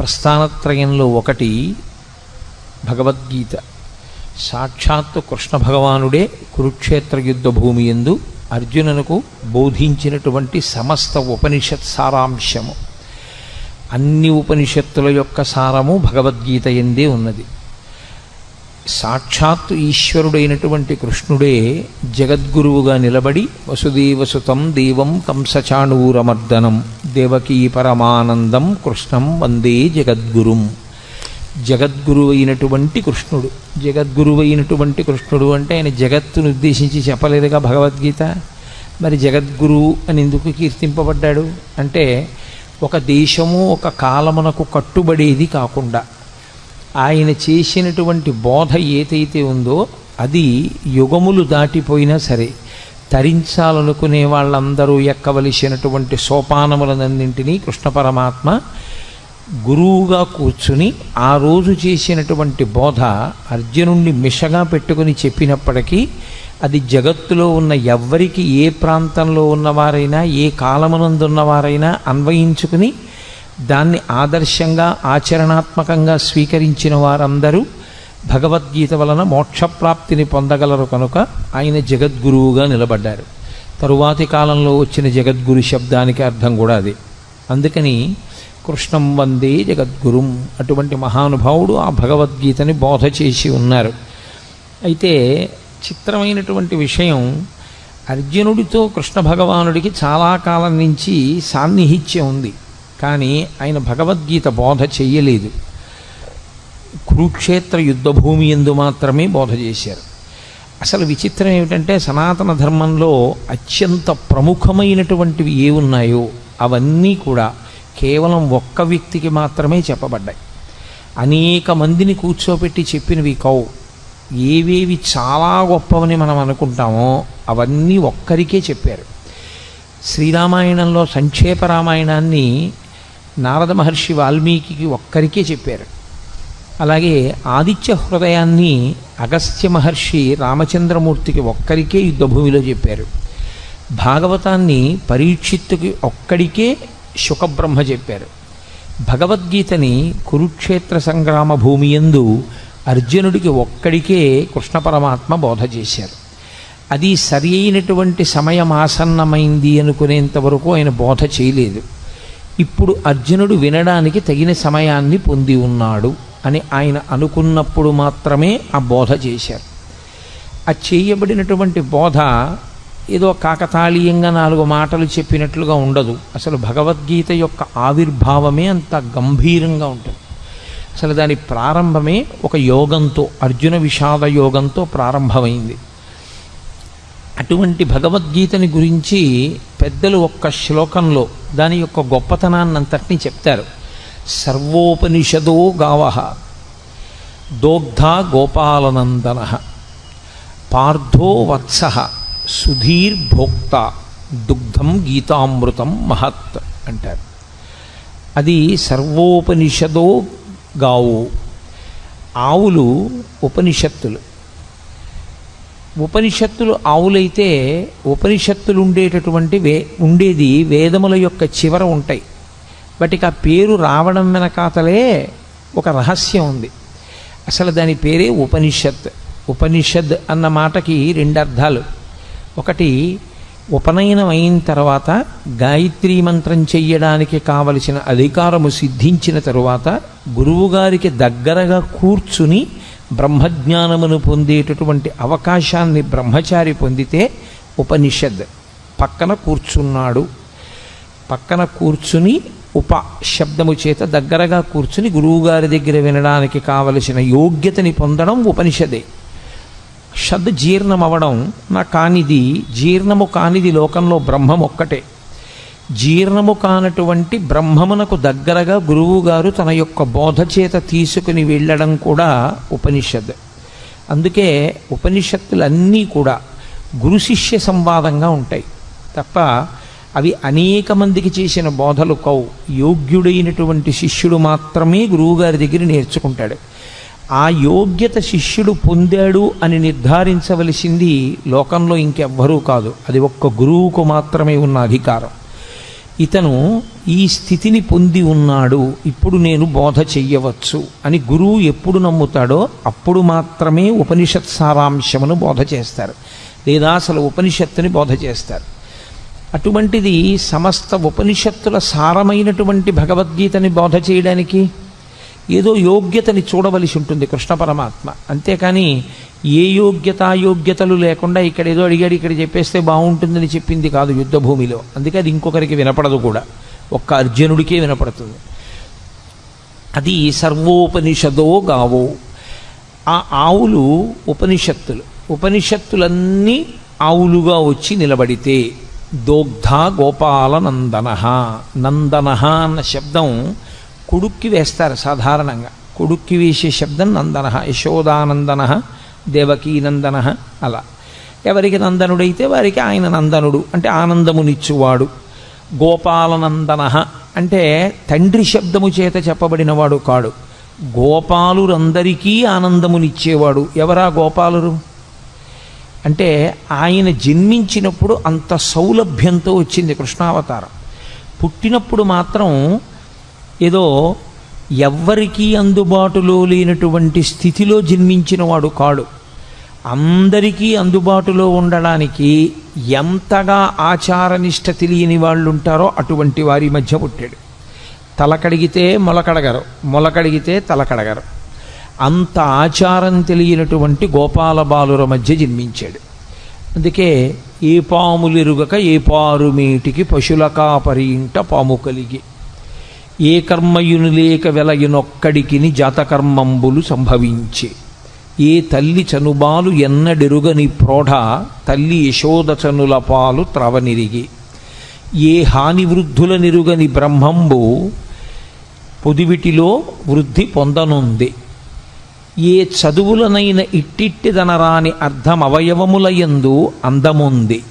ప్రస్థానత్రయంలో ఒకటి భగవద్గీత. సాక్షాత్తు కృష్ణ భగవానుడే కురుక్షేత్ర యుద్ధ భూమి ఎందు అర్జునునకు బోధించినటువంటి సమస్త ఉపనిషత్ సారాంశము. అన్ని ఉపనిషత్తుల యొక్క సారము భగవద్గీత ఎందే ఉన్నది. సాక్షాత్తు ఈశ్వరుడైనటువంటి కృష్ణుడే జగద్గురువుగా నిలబడి వసుదేవసుతం దేవం కంసచాణూరమర్దనం దేవకీ పరమానందం కృష్ణం వందే జగద్గురుం. జగద్గురువైనటువంటి కృష్ణుడు. జగద్గురువైనటువంటి కృష్ణుడు అంటే ఆయన జగత్తును ఉద్దేశించి చెప్పలేదుగా భగవద్గీత. మరి జగద్గురువు అని ఎందుకు కీర్తింపబడ్డాడు. అంటే ఒక దేశము ఒక కాలమునకు కట్టుబడేది కాకుండా ఆయన చేసినటువంటి బోధ ఏదైతే ఉందో అది యుగములు దాటిపోయినా సరే తరించాలనుకునే వాళ్ళందరూ ఎక్కవలసినటువంటి సోపానములనన్నింటినీ కృష్ణ పరమాత్మ గురువుగా కూర్చుని ఆ రోజు చేసినటువంటి బోధ అర్జునుణ్ణి మిషగా పెట్టుకుని చెప్పినప్పటికీ అది జగత్తులో ఉన్న ఎవ్వరికి ఏ ప్రాంతంలో ఉన్నవారైనా ఏ కాలమునందున్నవారైనా అన్వయించుకుని దాన్ని ఆదర్శంగా ఆచరణాత్మకంగా స్వీకరించిన వారందరూ భగవద్గీత వలన మోక్షప్రాప్తిని పొందగలరు కనుక ఆయన జగద్గురువుగా నిలబడ్డారు. తరువాతి కాలంలో వచ్చిన జగద్గురు శబ్దానికి అర్థం కూడా అది. అందుకని కృష్ణం వందే జగద్గురుం అటువంటి మహానుభావుడు ఆ భగవద్గీతని బోధ చేసి ఉన్నారు. అయితే చిత్రమైనటువంటి విషయం అర్జునుడితో కృష్ణ భగవానుడికి చాలా కాలం నుంచి సాన్నిహిత్యం ఉంది. కానీ ఆయన భగవద్గీత బోధ చెయ్యలేదు. కురుక్షేత్ర యుద్ధభూమి ఎందు మాత్రమే బోధ చేశారు. అసలు విచిత్రం ఏమిటంటే సనాతన ధర్మంలో అత్యంత ప్రముఖమైనటువంటివి ఏ ఉన్నాయో అవన్నీ కూడా కేవలం ఒక్క వ్యక్తికి మాత్రమే చెప్పబడ్డాయి. అనేక మందిని కూర్చోబెట్టి చెప్పినవి కౌ. ఏవేవి చాలా గొప్పవని మనం అనుకుంటామో అవన్నీ ఒక్కరికే చెప్పారు. శ్రీరామాయణంలో సంక్షేప రామాయణాన్ని నారద మహర్షి వాల్మీకి ఒక్కరికే చెప్పారు. అలాగే ఆదిత్య హృదయాన్ని అగస్త్య మహర్షి రామచంద్రమూర్తికి ఒక్కరికే యుద్ధభూమిలో చెప్పారు. భాగవతాన్ని పరీక్షిత్తుకి ఒక్కడికే శుకబ్రహ్మ చెప్పారు. భగవద్గీతని కురుక్షేత్ర సంగ్రామ భూమి ఎందు అర్జునుడికి ఒక్కడికే కృష్ణ పరమాత్మ బోధ చేశారు. అది సరి అయినటువంటి సమయం ఆసన్నమైంది అనుకునేంత వరకు ఆయన బోధ చేయలేదు. ఇప్పుడు అర్జునుడు వినడానికి తగిన సమయాన్ని పొంది ఉన్నాడు అని ఆయన అనుకున్నప్పుడు మాత్రమే ఆ బోధ చేశారు. ఆ చేయబడినటువంటి బోధ ఏదో కాకతాళీయంగా నాలుగు మాటలు చెప్పినట్లుగా ఉండదు. అసలు భగవద్గీత యొక్క ఆవిర్భావమే అంత గంభీరంగా ఉంటుంది. అసలు దాని ప్రారంభమే ఒక యోగంతో అర్జున విషాద యోగంతో ప్రారంభమైంది. అటువంటి భగవద్గీతని గురించి పెద్దలు ఒక్క శ్లోకంలో దాని యొక్క గొప్పతనాన్ని అంతటినీ చెప్తారు. సర్వోపనిషదో గావ దోగ్ధ గోపాలనందన పార్థో వత్స సుధీర్భోక్త దుగ్ధం గీతామృతం మహత్ అంటారు. అది సర్వోపనిషదో గావు ఆవులు ఉపనిషత్తులు. ఉపనిషత్తులు ఆవులైతే ఉపనిషత్తులు ఉండేటటువంటి వే ఉండేది వేదముల యొక్క చివర ఉంటాయి. వాటికి ఆ పేరు రావడం వెనకాతలే ఒక రహస్యం ఉంది. అసలు దాని పేరే ఉపనిషత్. ఉపనిషద్ అన్న మాటకి రెండు అర్థాలు. ఒకటి ఉపనయనం అయిన తర్వాత గాయత్రీ మంత్రం చెయ్యడానికి కావలసిన అధికారము సిద్ధించిన తరువాత గురువుగారికి దగ్గరగా కూర్చుని బ్రహ్మజ్ఞానమును పొందేటటువంటి అవకాశాన్ని బ్రహ్మచారి పొందితే ఉపనిషద్ పక్కన కూర్చున్నాడు. పక్కన కూర్చుని ఉప శబ్దము చేత దగ్గరగా కూర్చుని గురువుగారి దగ్గర వినడానికి కావలసిన యోగ్యతని పొందడం ఉపనిషదే. షద్ జీర్ణం నా కానిది జీర్ణము కానిది లోకంలో బ్రహ్మం ఒక్కటే. జీర్ణము కానటువంటి బ్రహ్మమునకు దగ్గరగా గురువుగారు తన యొక్క బోధ చేత తీసుకుని వెళ్ళడం కూడా ఉపనిషద్ అందుకే ఉపనిషత్తులన్నీ కూడా గురు శిష్య సంవాదంగా ఉంటాయి. తప్ప అవి అనేక మందికి చేసిన బోధలు కవు యోగ్యుడైనటువంటి శిష్యుడు మాత్రమే గురువుగారి దగ్గర నేర్చుకుంటాడు. ఆ యోగ్యత శిష్యుడు పొందాడు అని నిర్ధారించవలసింది లోకంలో ఇంకెవ్వరూ కాదు. అది ఒక్క గురువుకు మాత్రమే ఉన్న అధికారం. ఇతను ఈ స్థితిని పొంది ఉన్నాడు. ఇప్పుడు నేను బోధ చెయ్యవచ్చు అని గురువు ఎప్పుడు నమ్ముతాడో అప్పుడు మాత్రమే ఉపనిషత్ సారాంశమును బోధ చేస్తారు. లేదా అసలు ఉపనిషత్తుని బోధ చేస్తారు. అటువంటిది సమస్త ఉపనిషత్తుల సారమైనటువంటి భగవద్గీతని బోధ చేయడానికి ఏదో యోగ్యతని చూడవలసి ఉంటుంది కృష్ణ పరమాత్మ. అంతేకాని ఏ యోగ్యత యోగ్యతలు లేకుండా ఇక్కడ ఏదో అడిగాడు ఇక్కడ చెప్పేస్తే బాగుంటుందని చెప్పింది కాదు యుద్ధభూమిలో. అందుకే అది ఇంకొకరికి వినపడదు కూడా. ఒక్క అర్జునుడికే వినపడుతుంది. అది సర్వోపనిషదో గావో. ఆ ఆవులు ఉపనిషత్తులు. ఉపనిషత్తులన్నీ ఆవులుగా వచ్చి నిలబడితే దోగ్ధ గోపాల నందన నందన అన్న శబ్దం కొడుక్కి వేస్తారు సాధారణంగా. కొడుక్కి వేసే శబ్దం నందన యశోదానందన దేవకీనందన అలా. ఎవరికి నందనుడైతే వారికి ఆయన నందనుడు అంటే ఆనందమునిచ్చువాడు. గోపాలనందన అంటే తండ్రి శబ్దము చేత చెప్పబడినవాడు కాడు. గోపాలురందరికీ ఆనందమునిచ్చేవాడు. ఎవరా గోపాలురు? అంటే ఆయన జన్మించినప్పుడు అంత సౌలభ్యంతో వచ్చింది కృష్ణావతారం. పుట్టినప్పుడు మాత్రం ఏదో ఎవ్వరికీ అందుబాటులో లేనటువంటి స్థితిలో జన్మించినవాడు కాడు. అందరికీ అందుబాటులో ఉండడానికి ఎంతగా ఆచారనిష్ట తెలియని వాళ్ళు ఉంటారో అటువంటి వారి మధ్య పుట్టాడు. తలకడిగితే మొలకడగరు మొలకడిగితే తలకడగరు అంత ఆచారం తెలియనటువంటి గోపాల బాలుర మధ్య జన్మించాడు. అందుకే ఏ పాములిరుగక ఏ పారుమేటికి పశుల కాపరి ఇంట పాము కలిగి ఏ కర్మయును లేక వెలయునొక్కడికిని జాతకర్మంబులు సంభవించే. ఏ తల్లి చనుబాలు ఎన్నడెరుగని ప్రోఢ తల్లి యశోదచనుల పాలు త్రవనిరిగి. ఏ హాని వృద్ధుల నిరుగని బ్రహ్మంబు పొదివిటిలో వృద్ధి పొందనుంది. ఏ చదువులనైన ఇట్టిట్టిదనరాని అర్థం అవయవములయందు అందముంది.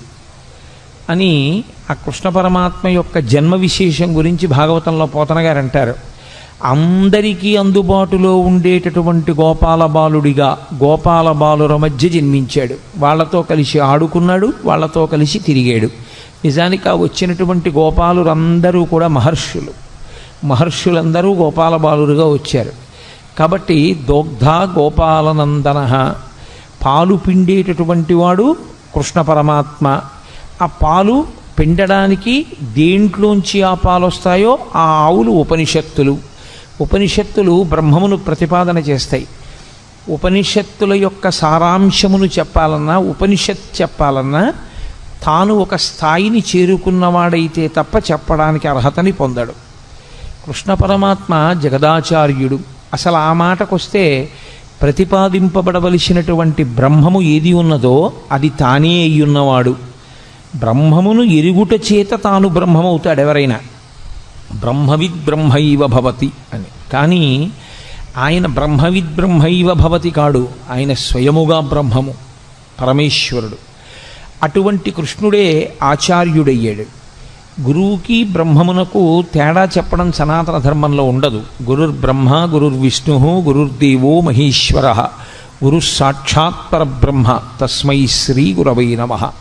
అని ఆ కృష్ణ పరమాత్మ యొక్క జన్మ విశేషం గురించి భాగవతంలో పోతన గారు అంటారు. అందరికీ అందుబాటులో ఉండేటటువంటి గోపాల బాలుడిగా గోపాల బాలుర మధ్య జన్మించాడు. వాళ్ళతో కలిసి ఆడుకున్నాడు వాళ్ళతో కలిసి తిరిగాడు. నిజానికి ఆ వచ్చినటువంటి గోపాలురందరూ కూడా మహర్షులు. మహర్షులందరూ గోపాల బాలురుగా వచ్చారు. కాబట్టి దోగ్ధ గోపాలనందన పాలు పిండేటటువంటి వాడు కృష్ణ పరమాత్మ. ఆ పాలు పిండడానికి దేంట్లోంచి ఆ పాలు వస్తాయో ఆ ఆవులు ఉపనిషత్తులు. ఉపనిషత్తులు బ్రహ్మమును ప్రతిపాదన చేస్తాయి. ఉపనిషత్తుల యొక్క సారాంశమును చెప్పాలన్నా ఉపనిషత్ చెప్పాలన్నా తాను ఒక స్థాయిని చేరుకున్నవాడైతే తప్ప చెప్పడానికి అర్హతని పొందడు. కృష్ణ పరమాత్మ జగదాచార్యుడు. అసలు ఆ మాటకొస్తే ప్రతిపాదింపబడవలసినటువంటి బ్రహ్మము ఏది ఉన్నదో అది తానే అయ్యున్నవాడు. బ్రహ్మమును ఎరుగుట చేత తాను బ్రహ్మమవుతాడు ఎవరైనా. బ్రహ్మవిద్ బ్రహ్మైవ భవతి అని. కానీ ఆయన బ్రహ్మవిద్ బ్రహ్మైవ భవతి కాడు. ఆయన స్వయముగా బ్రహ్మము పరమేశ్వరుడు. అటువంటి కృష్ణుడే ఆచార్యుడయ్యాడు. గురువుకి బ్రహ్మమునకు తేడా చెప్పడం సనాతన ధర్మంలో ఉండదు. గురుర్ బ్రహ్మ గురుర్ గురుర్దేవో మహేశ్వర. గురు సాక్షాత్ పరబ్రహ్మ తస్మై శ్రీ గురవై నమ.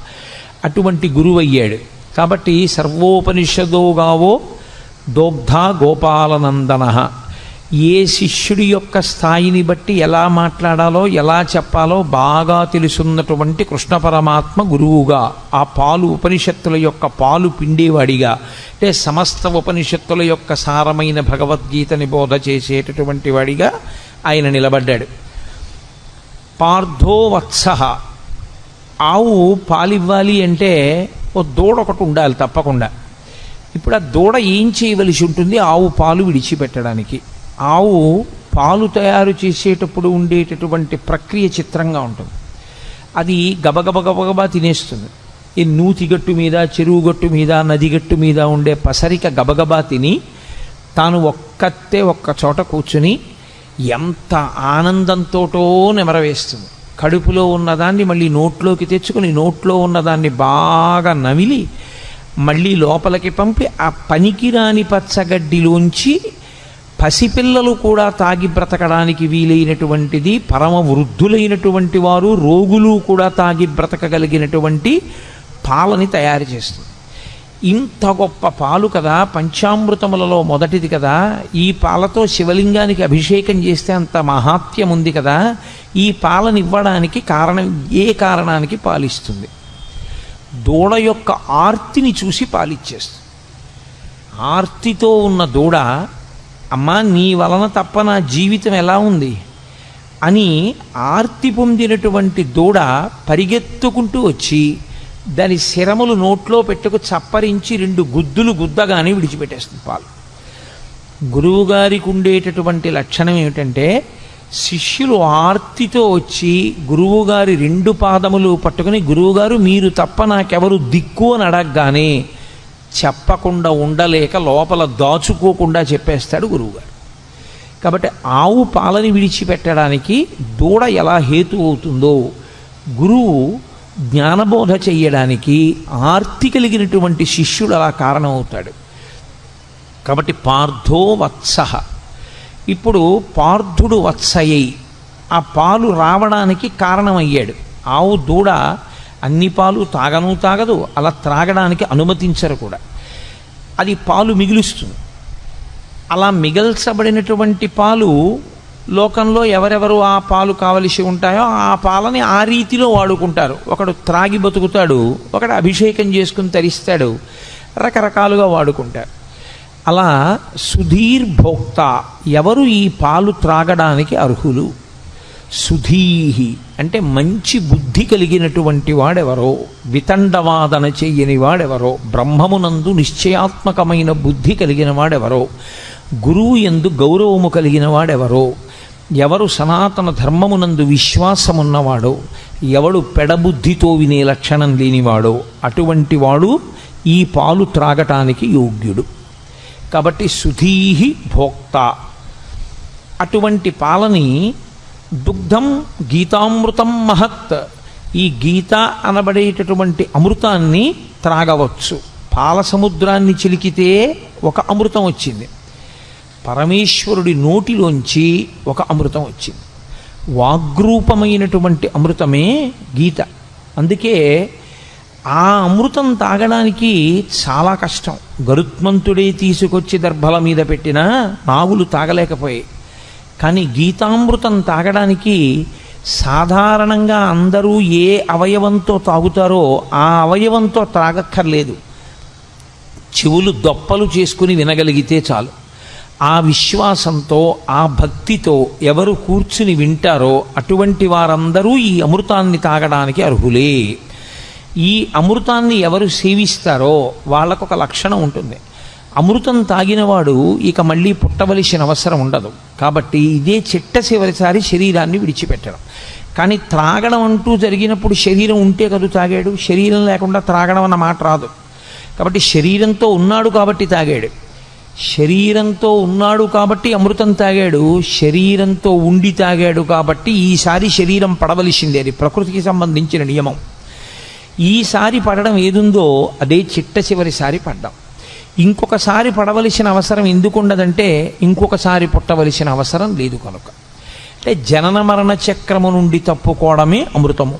అటువంటి గురువయ్యాడు. కాబట్టి సర్వోపనిషదోగావో దోగ్ధ గోపాలనందన. ఏ శిష్యుడి యొక్క స్థాయిని బట్టి ఎలా మాట్లాడాలో ఎలా చెప్పాలో బాగా తెలుసున్నటువంటి కృష్ణ పరమాత్మ గురువుగా ఆ పాలు ఉపనిషత్తుల యొక్క పాలు పిండేవాడిగా అంటే సమస్త ఉపనిషత్తుల యొక్క సారమైన భగవద్గీతని బోధ చేసేటటువంటి వాడిగా ఆయన నిలబడ్డాడు. పార్థో వత్స ఆవు పాలివ్వాలి అంటే ఓ దూడ ఒకటి ఉండాలి తప్పకుండా. ఇప్పుడు ఆ దూడ ఏం చేయవలసి ఉంటుంది? ఆవు పాలు విడిచిపెట్టడానికి. ఆవు పాలు తయారు చేసేటప్పుడు ఉండేటటువంటి ప్రక్రియ చిత్రంగా ఉంటుంది. అది గబగబ గబగబా తినేస్తుంది. ఈ నూతి గట్టు మీద చెరువు గట్టు మీద నది గట్టు మీద ఉండే పసరిక గబగబా తిని తాను ఒక్కతే ఒక్క చోట కూర్చుని ఎంత ఆనందంతోటో నెమరవేస్తుంది. కడుపులో ఉన్నదాన్ని మళ్ళీ నోట్లోకి తెచ్చుకుని నోట్లో ఉన్నదాన్ని బాగా నమిలి మళ్ళీ లోపలికి పంపి ఆ పనికిరాని పచ్చగడ్డిలోంచి పసిపిల్లలు కూడా తాగి బ్రతకడానికి వీలైనటువంటిది పరమ వృద్ధులైనటువంటి వారు రోగులు కూడా తాగి బ్రతకగలిగినటువంటి పాలని తయారు చేస్తుంది. ఇంత గొప్ప పాలు కదా పంచామృతములలో మొదటిది కదా ఈ పాలతో శివలింగానికి అభిషేకం చేస్తే అంత మహాత్యం ఉంది కదా ఈ పాలనివ్వడానికి కారణం ఏ కారణానికి పాలిస్తుంది? దూడ యొక్క ఆర్తిని చూసి పాలిచ్చేస్తుంది. ఆర్తితో ఉన్న దూడ అమ్మా నీ వలన తప్ప నా జీవితం ఎలా ఉంది? అని ఆర్తి పొందినటువంటి దూడ పరిగెత్తుకుంటూ వచ్చి దాని శిరములు నోట్లో పెట్టుకు చప్పరించి రెండు గుద్దులు గుద్దగానే విడిచిపెట్టేస్తుంది పాలు. గురువుగారికి ఉండేటటువంటి లక్షణం ఏమిటంటే శిష్యులు ఆర్తితో వచ్చి గురువుగారి రెండు పాదములు పట్టుకుని గురువుగారు మీరు తప్ప నాకెవరు దిక్కు అని అడగగానే చెప్పకుండా ఉండలేక లోపల దాచుకోకుండా చెప్పేస్తాడు గురువుగారు కాబట్టి ఆవు పాలని విడిచిపెట్టడానికి దూడ ఎలా హేతు అవుతుందో గురువు జ్ఞానబోధ చేయడానికి ఆర్తి కలిగినటువంటి శిష్యుడు అలా కారణమవుతాడు. కాబట్టి పార్థో వత్స. ఇప్పుడు పార్థుడు వత్సయ్యి ఆ పాలు రావడానికి కారణమయ్యాడు. ఆవు దూడ అన్ని పాలు తాగను తాగదు అలా త్రాగడానికి అనుమతించరు కూడా. అది పాలు మిగులుస్తుంది. అలా మిగల్చబడినటువంటి పాలు లోకంలో ఎవరెవరు ఆ పాలు కావలసి ఉంటాయో ఆ పాలని ఆ రీతిలో వాడుకుంటారు. ఒకడు త్రాగి బతుకుతాడు ఒకడు అభిషేకం చేసుకుని తరిస్తాడు రకరకాలుగా వాడుకుంటారు. అలా సుధీర్భోక్త ఎవరు ఈ పాలు త్రాగడానికి అర్హులు? సుధీహి అంటే మంచి బుద్ధి కలిగినటువంటి వాడెవరో వితండవాదన చెయ్యని వాడెవరో బ్రహ్మమునందు నిశ్చయాత్మకమైన బుద్ధి కలిగిన వాడెవరో గురువు ఎందు గౌరవము కలిగిన వాడెవరో ఎవరు సనాతన ధర్మమునందు విశ్వాసమున్నవాడో ఎవడు పెడబుద్ధితో వినే లక్షణం లేనివాడో అటువంటి వాడు ఈ పాలు త్రాగటానికి యోగ్యుడు. కాబట్టి సుధీహి భోక్త. అటువంటి పాలని దుగ్ధం గీతామృతం మహత్. ఈ గీత అనబడేటటువంటి అమృతాన్ని త్రాగవచ్చు. పాల సముద్రాన్ని చిలికితే ఒక అమృతం వచ్చింది. పరమేశ్వరుడి నోటిలోంచి ఒక అమృతం వచ్చింది. వాగ్రూపమైనటువంటి అమృతమే గీత. అందుకే ఆ అమృతం తాగడానికి చాలా కష్టం. గరుత్మంతుడే తీసుకొచ్చి దర్భల మీద పెట్టిన నావులు తాగలేకపోయాయి. కానీ గీతామృతం తాగడానికి సాధారణంగా అందరూ ఏ అవయవంతో తాగుతారో ఆ అవయవంతో తాగక్కర్లేదు. చెవులు దొప్పలు చేసుకుని వినగలిగితే చాలు. ఆ విశ్వాసంతో ఆ భక్తితో ఎవరు కూర్చుని వింటారో అటువంటి వారందరూ ఈ అమృతాన్ని తాగడానికి అర్హులే. ఈ అమృతాన్ని ఎవరు సేవిస్తారో వాళ్ళకు ఒక లక్షణం ఉంటుంది. అమృతం తాగినవాడు ఇక మళ్ళీ పుట్టవలసిన అవసరం ఉండదు. కాబట్టి ఇదే చిట్ట చివరిసారి శరీరాన్ని విడిచిపెట్టడం. కానీ త్రాగడం అంటూ జరిగినప్పుడు శరీరం ఉంటే కదా తాగాడు? శరీరం లేకుండా త్రాగడం అన్న మాట రాదు. కాబట్టి శరీరంతో ఉన్నాడు కాబట్టి తాగాడు. శరీరంతో ఉన్నాడు కాబట్టి అమృతం తాగాడు శరీరంతో ఉండి తాగాడు కాబట్టి ఈసారి శరీరం పడవలసిందే అది ప్రకృతికి సంబంధించిన నియమం. ఈసారి పడడం ఏదుందో అదే చిట్ట చివరిసారి పడ్డం. ఇంకొకసారి పడవలసిన అవసరం ఎందుకుండదంటే ఇంకొకసారి పుట్టవలసిన అవసరం లేదు కనుక. అంటే జనన మరణ చక్రము నుండి తప్పుకోవడమే అమృతము.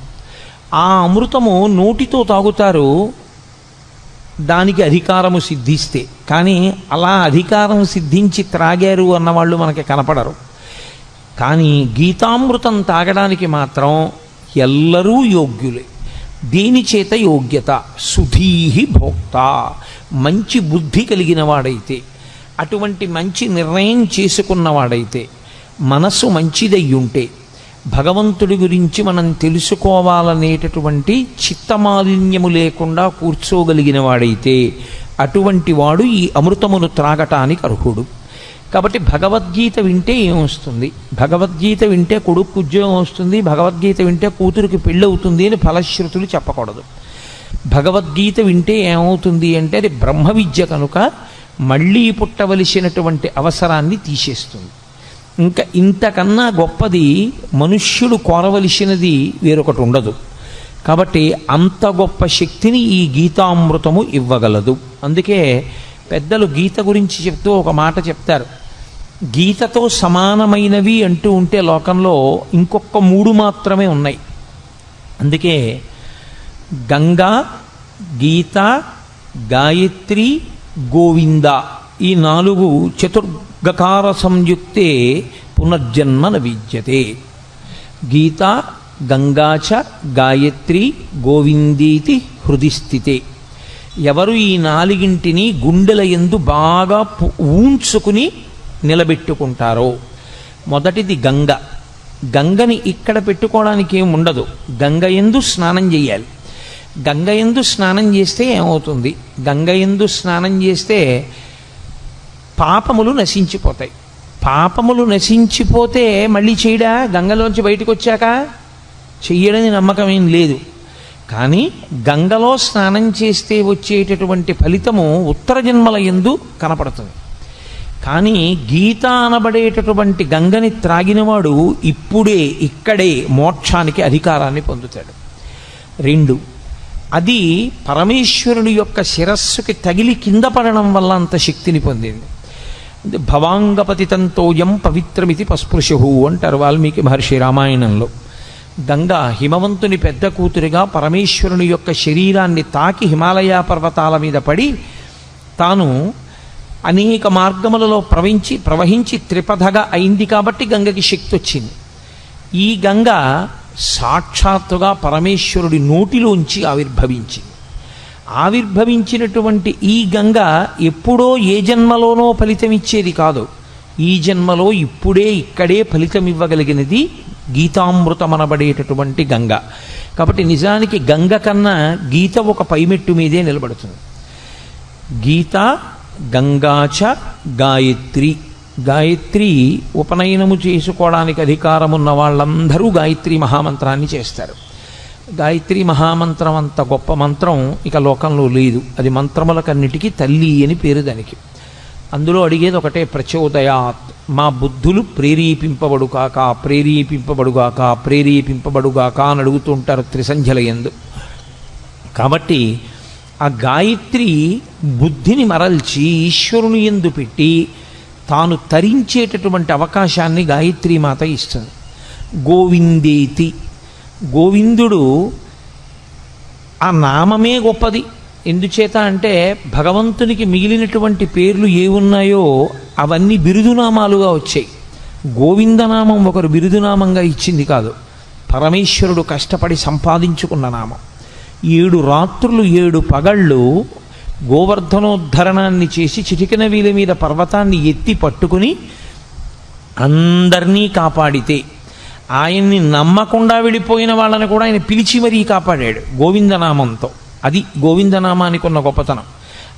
ఆ అమృతము నోటితో తాగుతారు దానికి అధికారము సిద్ధిస్తే. కానీ అలా అధికారం సిద్ధించి త్రాగారు అన్నవాళ్ళు మనకి కనపడరు. కానీ గీతామృతం తాగడానికి మాత్రం ఎల్లరూ యోగ్యులే. దీని చేత యోగ్యత సుధీహి భోక్త. మంచి బుద్ధి కలిగిన వాడైతే అటువంటి మంచి నిర్ణయం చేసుకున్నవాడైతే మనస్సు మంచిదయ్యుంటే భగవంతుడి గురించి మనం తెలుసుకోవాలనేటటువంటి చిత్తమాలిన్యము లేకుండా కూర్చోగలిగిన వాడైతే అటువంటి వాడు ఈ అమృతమును త్రాగటానికి అర్హుడు. కాబట్టి భగవద్గీత వింటే ఏమొస్తుంది? భగవద్గీత వింటే కొడుకు ఉద్యోగం వస్తుంది భగవద్గీత వింటే కూతురికి పెళ్ళవుతుంది అని ఫలశ్రుతులు చెప్పకూడదు. భగవద్గీత వింటే ఏమవుతుంది అంటే అది బ్రహ్మ విద్య కనుక మళ్ళీ పుట్టవలసినటువంటి అవసరాన్ని తీసేస్తుంది. ఇంకా ఇంతకన్నా గొప్పది మనుష్యుడు కోరవలసినది వేరొకటి ఉండదు. కాబట్టి అంత గొప్ప శక్తిని ఈ గీతామృతము ఇవ్వగలదు. అందుకే పెద్దలు గీత గురించి చెప్తూ ఒక మాట చెప్తారు. గీతతో సమానమైనవి అంటూ ఉంటే లోకంలో ఇంకొక మూడు మాత్రమే ఉన్నాయి. అందుకే గంగా గీత గాయత్రి గోవింద ఈ నాలుగు చతుర్ గకార సంయుక్తే పునర్జన్మ విద్యతే గీత గంగాచ గాయత్రి గోవిందీతి హృదిస్థితే. ఎవరు ఈ నాలుగింటిని గుండెల ఎందు బాగా ఊంచుకుని నిలబెట్టుకుంటారో. మొదటిది గంగ. గంగని ఇక్కడ పెట్టుకోవడానికి ఏమి ఉండదు గంగ ఎందు స్నానం చేయాలి. గంగ ఎందు స్నానం చేస్తే ఏమవుతుంది? గంగ ఎందు స్నానం చేస్తే పాపములు నశించిపోతాయి. పాపములు నశించిపోతే మళ్ళీ చేయడా గంగలోంచి బయటకు వచ్చాక? చెయ్యడని నమ్మకం ఏం లేదు. కానీ గంగలో స్నానం చేస్తే వచ్చేటటువంటి ఫలితము ఉత్తర జన్మల ఎందు కనపడుతుంది. కానీ గీత అనబడేటటువంటి గంగని త్రాగినవాడు ఇప్పుడే ఇక్కడే మోక్షానికి అధికారాన్ని పొందుతాడు. రెండు అది పరమేశ్వరుని యొక్క శిరస్సుకి తగిలి కింద పడడం వల్ల అంత శక్తిని పొందింది. భవాంగపతితంతోయం పవిత్రమితి పస్పృశుహు అంటారు వాల్మీకి మహర్షి రామాయణంలో. గంగ హిమవంతుని పెద్ద కూతురిగా పరమేశ్వరుని యొక్క శరీరాన్ని తాకి హిమాలయ పర్వతాల మీద పడి తాను అనేక మార్గములలో ప్రవహించి ప్రవహించి త్రిపథగా అయింది కాబట్టి గంగకి శక్తి వచ్చింది ఈ గంగ సాక్షాత్తుగా పరమేశ్వరుడి నోటిలోంచి ఆవిర్భవించింది. ఆవిర్భవించినటువంటి ఈ గంగ ఎప్పుడో ఏ జన్మలోనో ఫలితమిచ్చేది కాదు. ఈ జన్మలో ఇప్పుడే ఇక్కడే ఫలితం ఇవ్వగలిగినది గీతామృతమనబడేటటువంటి గంగ. కాబట్టి నిజానికి గంగ కన్నా గీత ఒక పైమెట్టు మీదే నిలబడుతుంది. గీత గంగాచ గాయత్రి. గాయత్రి ఉపనయనము చేసుకోవడానికి అధికారం ఉన్న వాళ్ళందరూ గాయత్రి మహామంత్రాన్ని చేస్తారు. గాయత్రి మహామంత్రం అంత గొప్ప మంత్రం ఇక లోకంలో లేదు. అది మంత్రములకన్నిటికీ తల్లి అని పేరు దానికి. అందులో అడిగేది ఒకటే ప్రచోదయాత్. మా బుద్ధులు ప్రేరేపింపబడుగాక ప్రేరేపింపబడుగాక ప్రేరేపింపబడుగాక అని అడుగుతుంటారు త్రిసంధ్యల ఎందు. కాబట్టి ఆ గాయత్రి బుద్ధిని మరల్చి ఈశ్వరుని ఎందు పెట్టి తాను తరించేటటువంటి అవకాశాన్ని గాయత్రి మాత ఇస్తుంది. గోవిందేతి గోవిందుడు ఆ నామమే గొప్పది. ఎందుచేత అంటే భగవంతునికి మిగిలినటువంటి పేర్లు ఏ ఉన్నాయో అవన్నీ బిరుదునామాలుగా వచ్చాయి. గోవిందనామం ఒకరు బిరుదునామంగా ఇచ్చింది కాదు. పరమేశ్వరుడు కష్టపడి సంపాదించుకున్న నామం. ఏడు రాత్రులు ఏడు పగళ్ళు గోవర్ధనోద్ధరణాన్ని చేసి చిటికిన వీల మీద పర్వతాన్ని ఎత్తి పట్టుకుని అందరినీ కాపాడితే ఆయన్ని నమ్మకుండా వెళ్ళిపోయిన వాళ్ళని కూడా ఆయన పిలిచి మరీ కాపాడాడు గోవిందనామంతో. అది గోవిందనామానికి ఉన్న గొప్పతనం.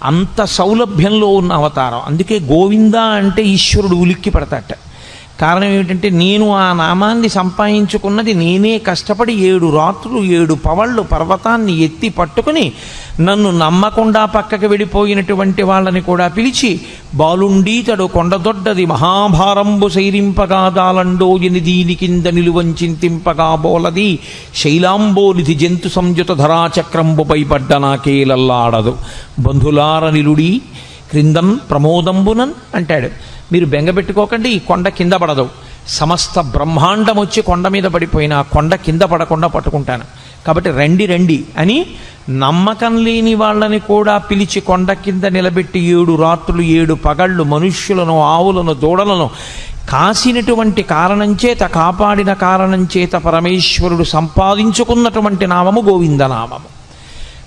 అంత సౌలభ్యంలో ఉన్న అవతారం. అందుకే గోవింద అంటే ఈశ్వరుడు ఉలిక్కి పడతాట కారణం ఏమిటంటే నేను ఆ నామాన్ని సంపాదించుకున్నది నేనే కష్టపడి ఏడు రాత్రులు ఏడు పవళ్ళు పర్వతాన్ని ఎత్తి పట్టుకుని నన్ను నమ్మకుండా పక్కకి వెళ్ళిపోయినటువంటి వాళ్ళని కూడా పిలిచి బాలుండీతడు కొండదొడ్డది మహాభారంబు శైరింపగా దాలండోయని దీని కింద నిలువంచింతింపగా బోలది. శైలాంబోనిధి జంతు సంయుత ధరాచక్రంబుపై పడ్డ నాకేలల్లాడదు. బంధులార నిలుడి క్రిందం ప్రమోదంబునన్ అంటాడు. మీరు బెంగబెట్టుకోకండి ఈ కొండ కింద పడదు. సమస్త బ్రహ్మాండం వచ్చి కొండ మీద పడిపోయినా కొండ కింద పడకుండా పట్టుకుంటాను. కాబట్టి రండి రండి అని నమ్మకం లేని వాళ్ళని కూడా పిలిచి కొండ కింద నిలబెట్టి ఏడు రాత్రులు ఏడు పగళ్ళు మనుష్యులను ఆవులను దూడలను కాసినటువంటి కారణం చేత కాపాడిన కారణం చేత పరమేశ్వరుడు సంపాదించుకున్నటువంటి నామము గోవిందనామము.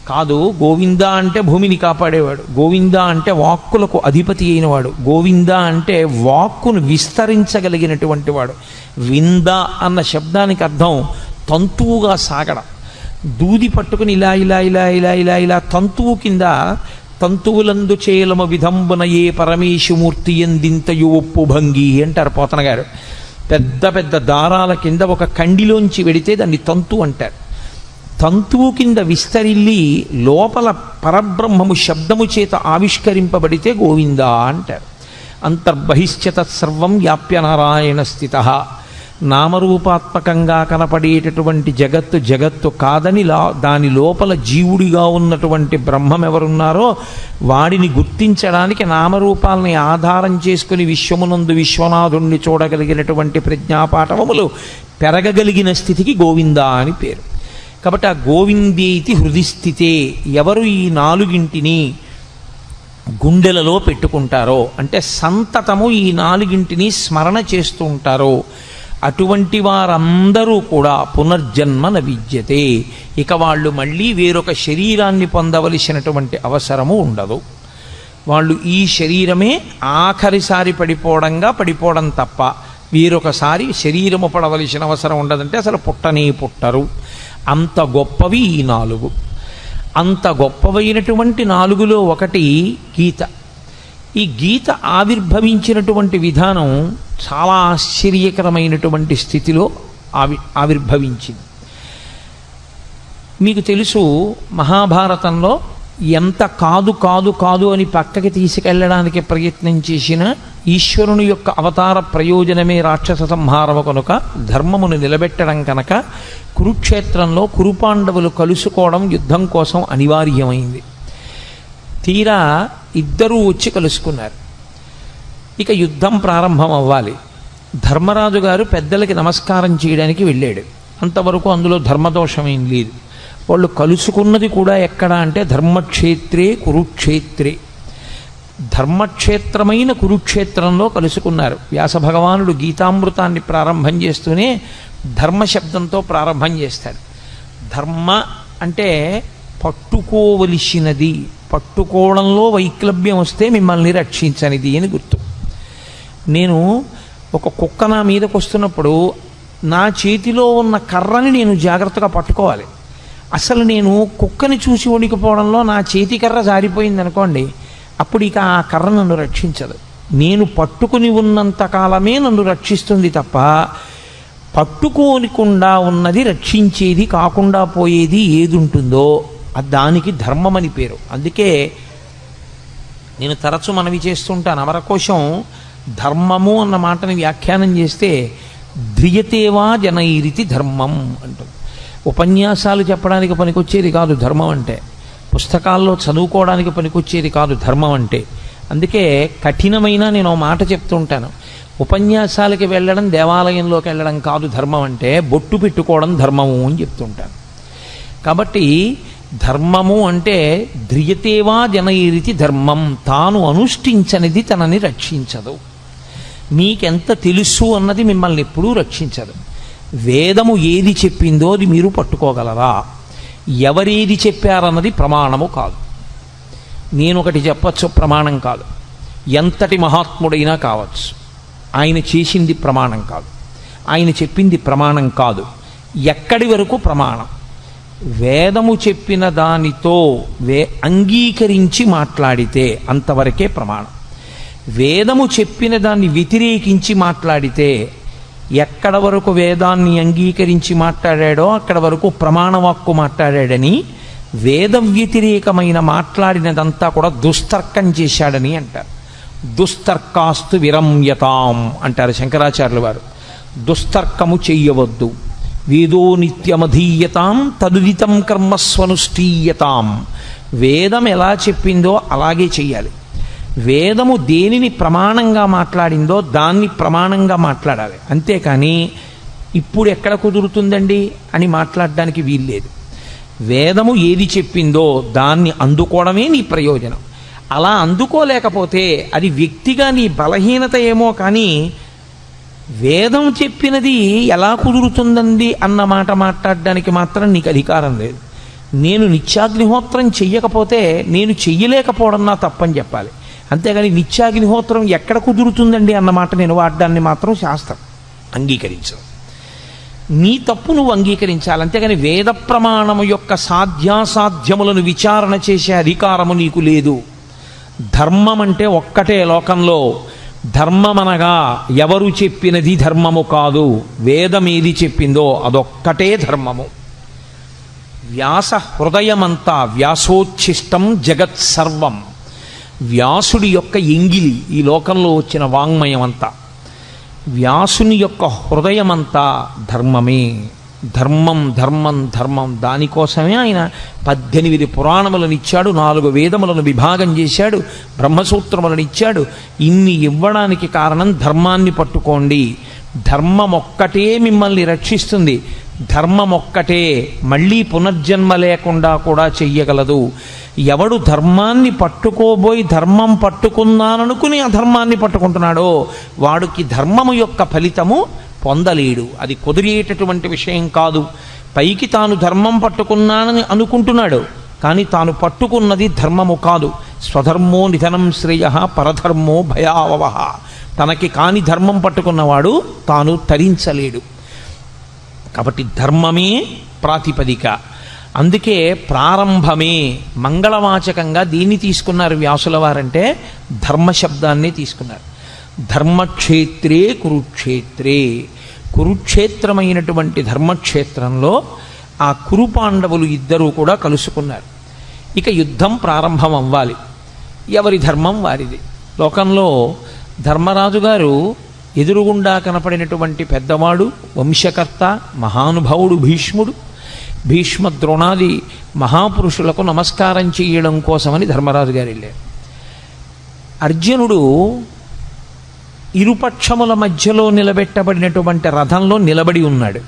కాదు గోవింద అంటే భూమిని కాపాడేవాడు. గోవింద అంటే వాక్కులకు అధిపతి అయినవాడు. గోవింద అంటే వాక్కును విస్తరించగలిగినటువంటి వాడు. వింద అన్న శబ్దానికి అర్థం తంతువుగా సాగడం. దూది పట్టుకుని ఇలా ఇలా ఇలా ఇలా ఇలా ఇలా తంతువు కింద తంతువులందు చేలమ విధంబన ఏ పరమేశుమూర్తి ఎందింతయు ఒప్పు భంగి అంటారు పోతన గారు పెద్ద పెద్ద దారాల కింద ఒక కండిలోంచి వెడితే దాన్ని తంతు అంటారు. తంతువు కింద విస్తరిల్లి లోపల పరబ్రహ్మము శబ్దము చేత ఆవిష్కరింపబడితే గోవింద అంటారు. అంతర్బహిష్య సర్వం వ్యాప్య నారాయణ స్థిత. నామరూపాత్మకంగా కనపడేటటువంటి జగత్తు జగత్తు కాదని లా దాని లోపల జీవుడిగా ఉన్నటువంటి బ్రహ్మం ఎవరున్నారో వాడిని గుర్తించడానికి నామరూపాలని ఆధారం చేసుకుని విశ్వమునందు విశ్వనాథుణ్ణి చూడగలిగినటువంటి ప్రజ్ఞాపాఠవములు పెరగగలిగిన స్థితికి గోవింద అని పేరు. కాబట్టి ఆ గోవిందేతి హృదిస్థితే. ఎవరు ఈ నాలుగింటిని గుండెలలో పెట్టుకుంటారో అంటే సంతతము ఈ నాలుగింటిని స్మరణ చేస్తూ ఉంటారో అటువంటి వారందరూ కూడా పునర్జన్మ న విద్యతే ఇక వాళ్ళు మళ్ళీ వేరొక శరీరాన్ని పొందవలసినటువంటి అవసరము ఉండదు. వాళ్ళు ఈ శరీరమే ఆఖరిసారి పడిపోవడంగా పడిపోవడం తప్ప వీరొకసారి శరీరము పడవలసిన అవసరం ఉండదంటే అసలు పుట్టనే పుట్టరు. అంత గొప్పవి ఈ నాలుగు. అంత గొప్పవైనటువంటి నాలుగులో ఒకటి గీత. ఈ గీత ఆవిర్భవించినటువంటి విధానం చాలా ఆశ్చర్యకరమైనటువంటి స్థితిలో ఆవి ఆవిర్భవించింది. మీకు తెలుసు మహాభారతంలో ఎంత కాదు కాదు కాదు అని పక్కకి తీసుకెళ్ళడానికి ప్రయత్నం చేసిన ఈశ్వరుని యొక్క అవతార ప్రయోజనమే రాక్షస సంహారము కనుక ధర్మమును నిలబెట్టడం కనుక కురుక్షేత్రంలో కురుపాండవులు కలుసుకోవడం యుద్ధం కోసం అనివార్యమైంది. తీరా ఇద్దరూ వచ్చి కలుసుకున్నారు. ఇక యుద్ధం ప్రారంభం అవ్వాలి ధర్మరాజు గారు పెద్దలకి నమస్కారం చేయడానికి వెళ్ళాడు. అంతవరకు అందులో ధర్మదోషం ఏం లేదు. వాళ్ళు కలుసుకున్నది కూడా ఎక్కడ అంటే ధర్మక్షేత్రే కురుక్షేత్రే. ధర్మక్షేత్రమైన కురుక్షేత్రంలో కలుసుకున్నారు. వ్యాస భగవానుడు గీతామృతాన్ని ప్రారంభం చేస్తూనే ధర్మ శబ్దంతో ప్రారంభం చేస్తారు. ధర్మ అంటే పట్టుకోవలసినది పట్టుకోవడంలో వైక్లభ్యం వస్తే మిమ్మల్ని రక్షించనిది అని గుర్తు. నేను ఒక కుక్క నా మీదకు వస్తున్నప్పుడు నా చేతిలో ఉన్న కర్రని నేను జాగ్రత్తగా పట్టుకోవాలి. అసలు నేను కుక్కని చూసి వణికిపోవడంలో నా చేతి కర్ర జారిపోయింది అనుకోండి అప్పుడు ఇక ఆ కర్ర నన్ను రక్షించదు. నేను పట్టుకుని ఉన్నంత కాలమే నన్ను రక్షిస్తుంది తప్ప పట్టుకోనికుండా ఉన్నది రక్షించేది కాకుండా పోయేది ఏది ఉంటుందో అది దానికి ధర్మం అని పేరు. అందుకే నేను తరచు మనవి చేస్తుంటాను. అమరకోశం ధర్మము అన్న మాటని వ్యాఖ్యానం చేస్తే ధ్రియతేవా జనైరితి ధర్మం అంటుంది. ఉపన్యాసాలు చెప్పడానికి పనికొచ్చేది కాదు ధర్మం అంటే. పుస్తకాల్లో చదువుకోవడానికి పనికొచ్చేది కాదు ధర్మం అంటే. అందుకే కఠినమైన నేను ఓ మాట చెప్తుంటాను. ఉపన్యాసాలకి వెళ్ళడం దేవాలయంలోకి వెళ్ళడం కాదు ధర్మం అంటే బొట్టు పెట్టుకోవడం ధర్మము అని చెప్తుంటాను కాబట్టి ధర్మము అంటే ధ్రియతేవా జనయిరితి ధర్మం తాను అనుష్ఠించనిది తనని రక్షించదు. మీకెంత తెలుసు అన్నది మిమ్మల్ని ఎప్పుడూ రక్షించదు. వేదము ఏది చెప్పిందో అది మీరు పట్టుకోగలరా? ఎవరేది చెప్పారన్నది ప్రమాణము కాదు. నేను ఒకటి చెప్పచ్చు ప్రమాణం కాదు. ఎంతటి మహాత్ముడైనా కావచ్చు. ఆయన చేసింది ప్రమాణం కాదు. ఆయన చెప్పింది ప్రమాణం కాదు. ఎక్కడి వరకు ప్రమాణం? వేదము చెప్పిన దానితో వే అంగీకరించి మాట్లాడితే అంతవరకే ప్రమాణం. వేదము చెప్పిన దాన్ని వ్యతిరేకించి మాట్లాడితే ఎక్కడ వరకు వేదాన్ని అంగీకరించి మాట్లాడాడో అక్కడ వరకు ప్రమాణవాక్కు మాట్లాడాడని వేద వ్యతిరేకమైన మాట్లాడినదంతా కూడా దుస్తర్కం చేశాడని అంటారు. దుస్తర్కాస్తు విరమ్యతాం అంటారు శంకరాచార్యుల వారు. దుస్తర్కము చెయ్యవద్దు. వేదో నిత్యమధీయతాం తదుదితం కర్మస్వనుష్ఠీయతాం. వేదం ఎలా చెప్పిందో అలాగే చెయ్యాలి. వేదము దేనిని ప్రమాణంగా మాట్లాడిందో దాన్ని ప్రమాణంగా మాట్లాడాలి. అంతేకాని ఇప్పుడు ఎక్కడ కుదురుతుందండి అని మాట్లాడడానికి వీల్లేదు. వేదము ఏది చెప్పిందో దాన్ని అందుకోవడమే నీ ప్రయోజనం. అలా అందుకోలేకపోతే అది వ్యక్తిగా నీ బలహీనత ఏమో కానీ వేదం చెప్పినది ఎలా కుదురుతుందండి అన్న మాట మాట్లాడడానికి మాత్రం నీకు అధికారం లేదు. నేను నిత్యాగ్నిహోత్రం చెయ్యకపోతే నేను చెయ్యలేకపోవడం నా తప్పని చెప్పాలి. అంతేగాని నిత్యాగ్నిహోత్రం ఎక్కడ కుదురుతుందండి అన్నమాట నేను వాడడాన్ని మాత్రం శాస్త్రం అంగీకరించదు. నీ తప్పు నువ్వు అంగీకరించాలి. అంతేగాని వేద ప్రమాణము యొక్క సాధ్యాసాధ్యములను విచారణ చేసే అధికారము నీకు లేదు. ధర్మం అంటే ఒక్కటే లోకంలో. ధర్మమనగా ఎవరు చెప్పినది ధర్మము కాదు. వేదం ఏది చెప్పిందో అదొక్కటే ధర్మము. వ్యాస హృదయమంతా వ్యాసోచ్ఛిష్టం జగత్ సర్వం. వ్యాసుడి యొక్క ఎంగిలి ఈ లోకంలో వచ్చిన వాంగ్మయం అంతా వ్యాసుని యొక్క హృదయమంతా ధర్మమే. ధర్మం ధర్మం ధర్మం. దానికోసమే ఆయన పద్దెనిమిది పురాణములను ఇచ్చాడు నాలుగు వేదములను విభాగం చేశాడు బ్రహ్మసూత్రములను ఇచ్చాడు. ఇన్ని ఇవ్వడానికి కారణం ధర్మాన్ని పట్టుకోండి. ధర్మం ఒక్కటే మిమ్మల్ని రక్షిస్తుంది. ధర్మం ఒక్కటే మళ్ళీ పునర్జన్మ లేకుండా కూడా చెయ్యగలదు. ఎవడు ధర్మాన్ని పట్టుకోబోయి ధర్మం పట్టుకున్నాననుకుని అధర్మాన్ని పట్టుకుంటున్నాడో వాడికి ధర్మము యొక్క ఫలితము పొందలేడు. అది కుదిరేటటువంటి విషయం కాదు. పైకి తాను ధర్మం పట్టుకున్నానని అనుకుంటున్నాడు. కానీ తాను పట్టుకున్నది ధర్మము కాదు. స్వధర్మో నిధనం శ్రేయ పరధర్మో భయావహ. తనకి కాని ధర్మం పట్టుకున్నవాడు తాను తరించలేడు. కాబట్టి ధర్మమే ప్రాతిపదిక. అందుకే ప్రారంభమే మంగళవాచకంగా దీన్ని తీసుకున్నారు వ్యాసుల వారంటే ధర్మశబ్దాన్ని తీసుకున్నారు. ధర్మక్షేత్రే కురుక్షేత్రే. కురుక్షేత్రమైనటువంటి ధర్మక్షేత్రంలో ఆ కురు పాండవులు ఇద్దరూ కూడా కలుసుకున్నారు. ఇక యుద్ధం ప్రారంభం అవ్వాలి ఎవరి ధర్మం వారిది. లోకంలో ధర్మరాజు గారు ఎదురుగుండా కనపడినటువంటి పెద్దవాడు వంశకర్త మహానుభావుడు భీష్ముడు. భీష్మ ద్రోణాది మహాపురుషులకు నమస్కారం చేయడం కోసమని ధర్మరాజు గారు వెళ్ళారు. అర్జునుడు ఇరుపక్షముల మధ్యలో నిలబెట్టబడినటువంటి రథంలో నిలబడి ఉన్నాడు.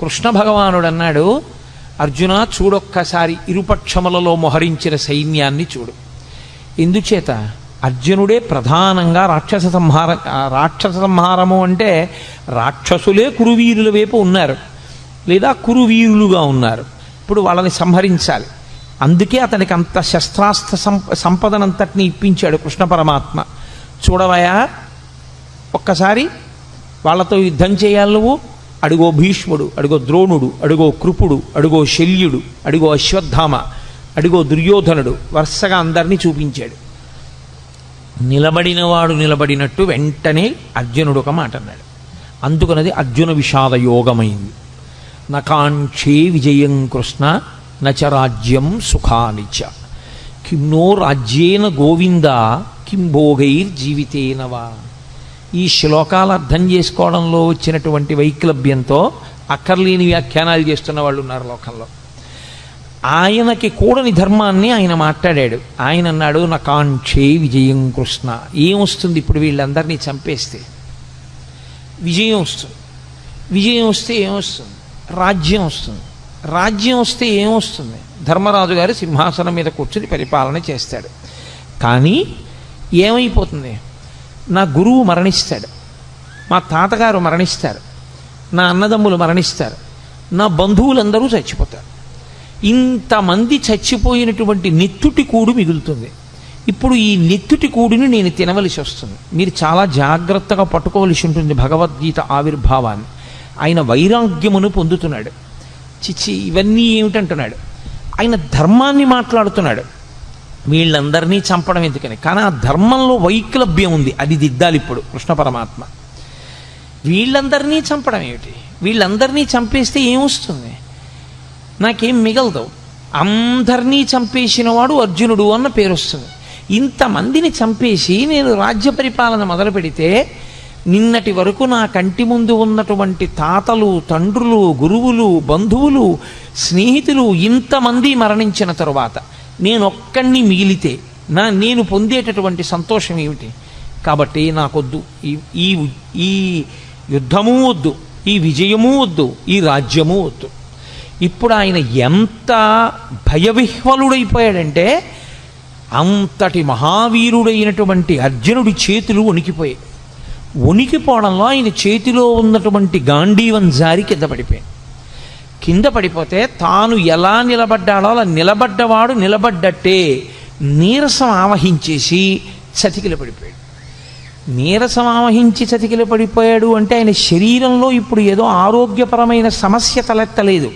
కృష్ణ భగవానుడు అన్నాడు అర్జున చూడొక్కసారి ఇరుపక్షములలో మొహరించిన సైన్యాన్ని చూడు. ఎందుచేత? అర్జునుడే ప్రధానంగా రాక్షస సంహార రాక్షస సంహారము అంటే రాక్షసులే కురువీరుల వైపు ఉన్నారు లేదా కురువీరులుగా ఉన్నారు. ఇప్పుడు వాళ్ళని సంహరించాలి. అందుకే అతనికి అంత శస్త్రాస్త్ర సంప సంపదనంతటిని ఇప్పించాడు కృష్ణ పరమాత్మ. చూడవయా? ఒక్కసారి వాళ్ళతో యుద్ధం చేయాలి నువ్వు? అడుగో భీష్ముడు అడుగో ద్రోణుడు అడుగో కృపుడు అడుగో శల్యుడు అడుగో అశ్వత్థామ అడుగో దుర్యోధనుడు వరుసగా అందరినీ చూపించాడు. నిలబడినవాడు నిలబడినట్టు వెంటనే అర్జునుడు ఒక మాట అన్నాడు. అందుకనది అర్జున విషాద యోగమైంది. నకాంక్షే విజయం కృష్ణ నచ రాజ్యం సుఖానిచ కిమ్నో నో రాజ్యేన గోవింద కిం భోగైర్జీవితేనవా ఈ శ్లోకాలు అర్థం చేసుకోవడంలో వచ్చినటువంటి వైక్లభ్యంతో అక్కర్లేని వ్యాఖ్యానాలు చేస్తున్న వాళ్ళు ఉన్నారు లోకంలో. ఆయనకి కూడని ధర్మాన్ని ఆయన మాట్లాడాడు. ఆయన అన్నాడు నా కాంక్షే విజయం కృష్ణ. ఏమొస్తుంది ఇప్పుడు వీళ్ళందరినీ చంపేస్తే? విజయం వస్తుంది. విజయం వస్తే ఏమొస్తుంది రాజ్యం వస్తుంది. రాజ్యం వస్తే ఏమొస్తుంది ధర్మరాజు గారు సింహాసనం మీద కూర్చుని పరిపాలన చేస్తాడు. కానీ ఏమైపోతుంది? నా గురువు మరణిస్తాడు. మా తాతగారు మరణిస్తారు. నా అన్నదమ్ములు మరణిస్తారు. నా బంధువులందరూ చచ్చిపోతారు. ఇంతమంది చచ్చిపోయినటువంటి నెత్తుటి కూడు మిగులుతుంది. ఇప్పుడు ఈ నెత్తుటి కూడిని నేను తినవలసి వస్తుంది. మీరు చాలా జాగ్రత్తగా పట్టుకోవలసి ఉంటుంది భగవద్గీత ఆవిర్భావాన్ని. ఆయన వైరాగ్యమును పొందుతున్నాడు. చిచ్చి ఇవన్నీ ఏమిటంటున్నాడు. ఆయన ధర్మాన్ని మాట్లాడుతున్నాడు. వీళ్ళందరినీ చంపడం ఎందుకని? కానీ ఆ ధర్మంలో వైక్లభ్యం ఉంది. అది దిద్దాలి ఇప్పుడు కృష్ణ పరమాత్మ. వీళ్ళందరినీ చంపడం ఏమిటి? వీళ్ళందరినీ చంపేస్తే ఏమొస్తుంది నాకేం మిగలదు. అందరినీ చంపేసిన వాడు అర్జునుడు అన్న పేరు వస్తుంది. ఇంతమందిని చంపేసి నేను రాజ్య పరిపాలన మొదలు పెడితే నిన్నటి వరకు నా కంటి ముందు ఉన్నటువంటి తాతలు తండ్రులు గురువులు బంధువులు స్నేహితులు ఇంతమంది మరణించిన తరువాత నేనొక్కడిని మిగిలితే నా నేను పొందేటటువంటి సంతోషం ఏమిటి? కాబట్టి నాకొద్దు. ఈ ఈ ఈ యుద్ధము వద్దు ఈ విజయము వద్దు ఈ రాజ్యము వద్దు. ఇప్పుడు ఆయన ఎంత భయవిహ్వలుడైపోయాడంటే అంతటి మహావీరుడైనటువంటి అర్జునుడి చేతులు వణికిపోయాయి. వణికిపోవడంలో ఆయన చేతిలో ఉన్నటువంటి గాంధీవం జారి కింద పడిపోయాయి కింద పడిపోతే తాను ఎలా నిలబడ్డాడో అలా నిలబడ్డవాడు నిలబడ్డట్టే. నీరసం ఆవహించేసి చతికిల పడిపోయాడు. నీరసం ఆవహించి చతికిల పడిపోయాడు అంటే ఆయన శరీరంలో ఇప్పుడు ఏదో ఆరోగ్యపరమైన సమస్య తలెత్తలేదు.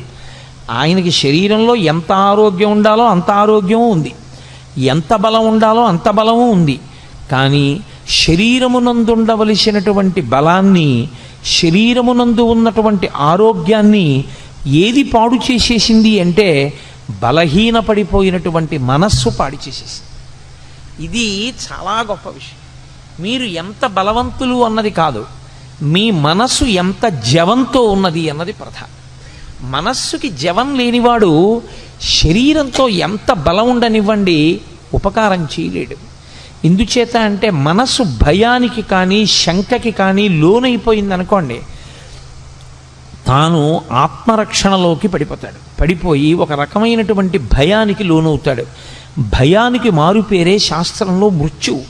ఆయనకి శరీరంలో ఎంత ఆరోగ్యం ఉండాలో అంత ఆరోగ్యము ఉంది. ఎంత బలం ఉండాలో అంత బలము ఉంది. కానీ శరీరమునందుండవలసినటువంటి బలాన్ని శరీరమునందు ఉన్నటువంటి ఆరోగ్యాన్ని ఏది పాడు చేసేసింది అంటే బలహీనపడిపోయినటువంటి మనస్సు పాడు చేసేసింది. ఇది చాలా గొప్ప విషయం. మీరు ఎంత బలవంతులు అన్నది కాదు మీ మనస్సు ఎంత జవంతో ఉన్నది అన్నది ప్రధానం. మనస్సుకి జవం లేనివాడు శరీరంతో ఎంత బలం ఉండనివ్వండి ఉపకారం చేయలేడు. ఎందుచేత అంటే మనస్సు భయానికి కానీ శంకకి కానీ లోనైపోయింది అనుకోండి తాను ఆత్మరక్షణలోకి పడిపోతాడు. పడిపోయి ఒక రకమైనటువంటి భయానికి లోనవుతాడు. భయానికి మారుపేరే శాస్త్రంలో మృత్యువు.